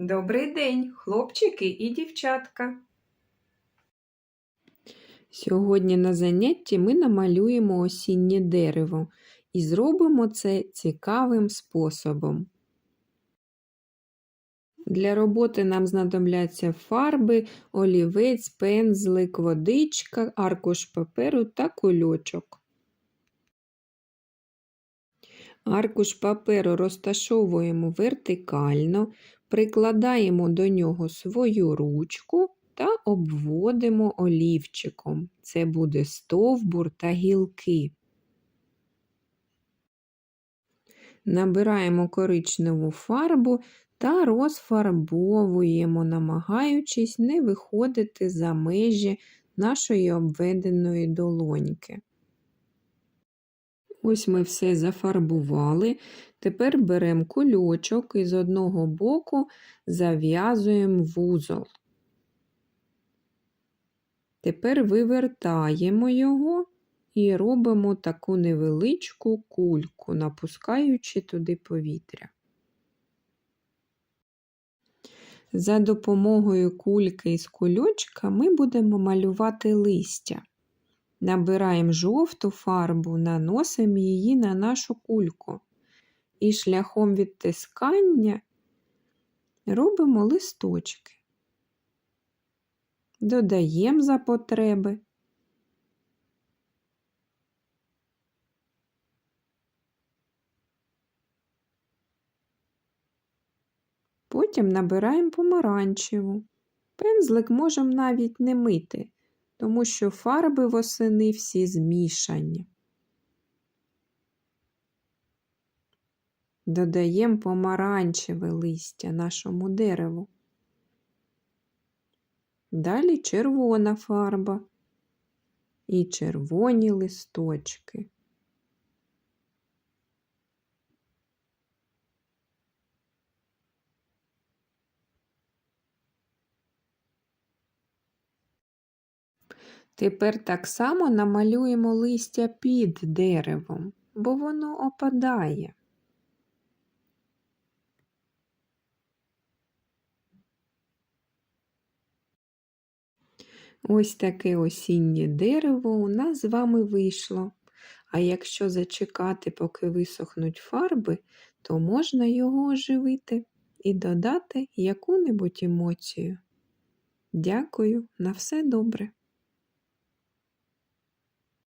Добрий день, хлопчики і дівчатка. Сьогодні на занятті ми намалюємо осіннє дерево і зробимо це цікавим способом. Для роботи нам знадобляться фарби, олівець, пензлик, водичка, аркуш паперу та кульочок. Аркуш паперу розташовуємо вертикально, прикладаємо до нього свою ручку та обводимо олівчиком. Це буде стовбур та гілки. Набираємо коричневу фарбу та розфарбовуємо, намагаючись не виходити за межі нашої обведеної долоньки. Ось ми все зафарбували. Тепер беремо кульочок і з одного боку зав'язуємо вузол. Тепер вивертаємо його і робимо таку невеличку кульку, напускаючи туди повітря. За допомогою кульки із кульочка ми будемо малювати листя. Набираємо жовту фарбу, наносимо її на нашу кульку. І шляхом відтискання робимо листочки. Додаємо за потреби. Потім набираємо помаранчеву. Пензлик можемо навіть не мити, тому що фарби восени всі змішані. Додаємо помаранчеве листя нашому дереву. Далі червона фарба і червоні листочки. Тепер так само намалюємо листя під деревом, бо воно опадає. Ось таке осіннє дерево у нас з вами вийшло. А якщо зачекати, поки висохнуть фарби, то можна його оживити і додати яку-небудь емоцію. Дякую, на все добре!